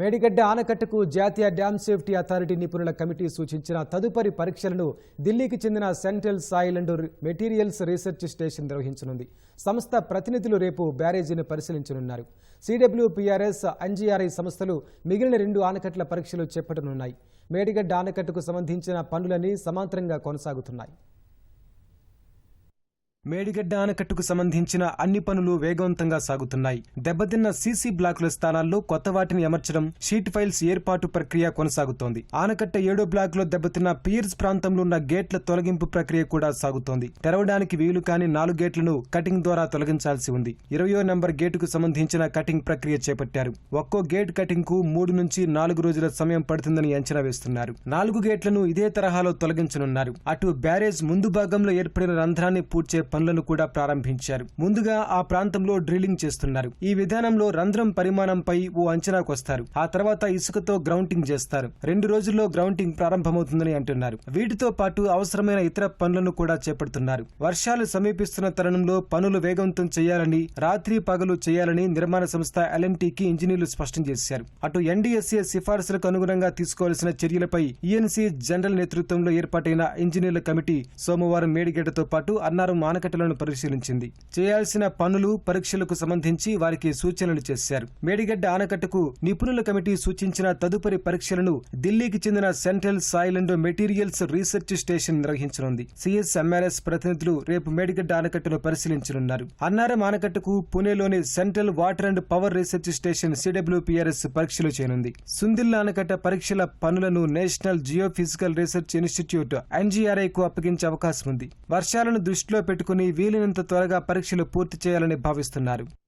మేడిగడ్డ ఆనకట్టకు జాతీయ dam safety authority నిపుణుల కమిటీ సూచించిన తదుపరి పరీక్షలను ఢిల్లీకి చెందిన central soil and materials research station నిర్వహించనుంది. సంస్థ ప్రతినిధులు రేపు బ్యారేజీని పరిశీలించనున్నారు. సిడబ్ల్యూపీఆర్ఎస్ ఎన్జీఆర్ఐ సంస్థలు మిగిలిన రెండు ఆనకట్ల పరీక్షలు చేపట్టనున్నాయి. మేడిగడ్డ ఆనకట్టుకు సంబంధించిన పనులన్నీ సమాంతరంగా కొనసాగుతున్నాయి. మేడిగడ్డ ఆనకట్టుకు సంబంధించిన అన్ని పనులు వేగవంతంగా సాగుతున్నాయి. దెబ్బతిన్న సీసీ బ్లాకుల స్థానాల్లో కొత్త వాటిని అమర్చడం షీట్ ఫైల్స్ ఏర్పాటు ప్రక్రియ కొనసాగుతోంది. ఆనకట్ట ఏడో బ్లాకులో దెబ్బతిన్న పియర్స్ ప్రాంతంలో ఉన్న గేట్ల తొలగింపు ప్రక్రియ కూడా సాగుతోంది. తెరవడానికి వీలు కాని నాలుగు గేట్లను కటింగ్ ద్వారా తొలగించాల్సి ఉంది. ఇరవయో నంబర్ గేటుకు సంబంధించిన కటింగ్ ప్రక్రియ చేపట్టారు. ఒక్కో గేట్ కటింగ్కు మూడు నుంచి నాలుగు రోజుల సమయం పడుతుందని అంచనా వేస్తున్నారు. నాలుగు గేట్లను ఇదే తరహాలో తొలగించనున్నారు. అటు బ్యారేజ్ ముందు భాగంలో ఏర్పడిన రంధ్రాన్ని పూడ్చే పనులను కూడా ప్రారంభించారు. ముందుగా ఆ ప్రాంతంలో డ్రిల్లింగ్ చేస్తున్నారు. ఈ విధానంలో రంధ్రం పరిమాణంపై ఓ అంచనాకు వస్తారు ఆ తర్వాత ఇసుకతో గ్రౌంటింగ్ చేస్తారు. రెండు రోజుల్లో గ్రౌంటింగ్ ప్రారంభమవుతుందని అంటున్నారు. వీటితో పాటు అవసరమైన ఇతర పనులను కూడా చేపడుతున్నారు. వర్షాలు సమీపిస్తున్న తరుణంలో పనులు వేగవంతం చేయాలని రాత్రి పగలు చేయాలని నిర్మాణ సంస్థ ఎల్ఎన్టీకి ఇంజనీర్లు స్పష్టం చేశారు. అటు ఎన్డీఎస్ఏ సిఫార్సులకు అనుగుణంగా తీసుకోవాల్సిన చర్యలపై ఈఎన్సీ జనరల్ నేతృత్వంలో ఏర్పాటైన ఇంజనీర్ల కమిటీ సోమవారం మేడిగడ్డతో పాటు అన్నారం ఆనకట్టలను పరిశీలించింది. చేయాల్సిన పనులు పరీక్షలకు సంబంధించి వారికి సూచనలు చేశారు. మేడిగడ్డ ఆనకట్టకు నిపుణుల కమిటీ సూచించిన తదుపరి పరీక్షలను ఢిల్లీకి చెందిన central soil and materials research station నిర్వహించనుంది. CSMRS ప్రతినిధులు రేపు మేడిగడ్డ ఆనకట్టను పరిశీలించనున్నారు. అన్నారం ఆనకట్టకు పుణేలోని central water and power research station CWPRS పరీక్షలు చేయనుంది. సుందిల్ ఆనకట్ట పరీక్షల పనులను నేషనల్ జియోఫిజికల్ రీసెర్చ్ ఇన్స్టిట్యూట్ ఎన్జీఆర్ఐకు అప్పగించే అవకాశం ఉంది వర్షాలను దృష్టిలో పెట్టుకుని వీలైనంత త్వరగా పరీక్షలు పూర్తి చేయాలని భావిస్తున్నారు.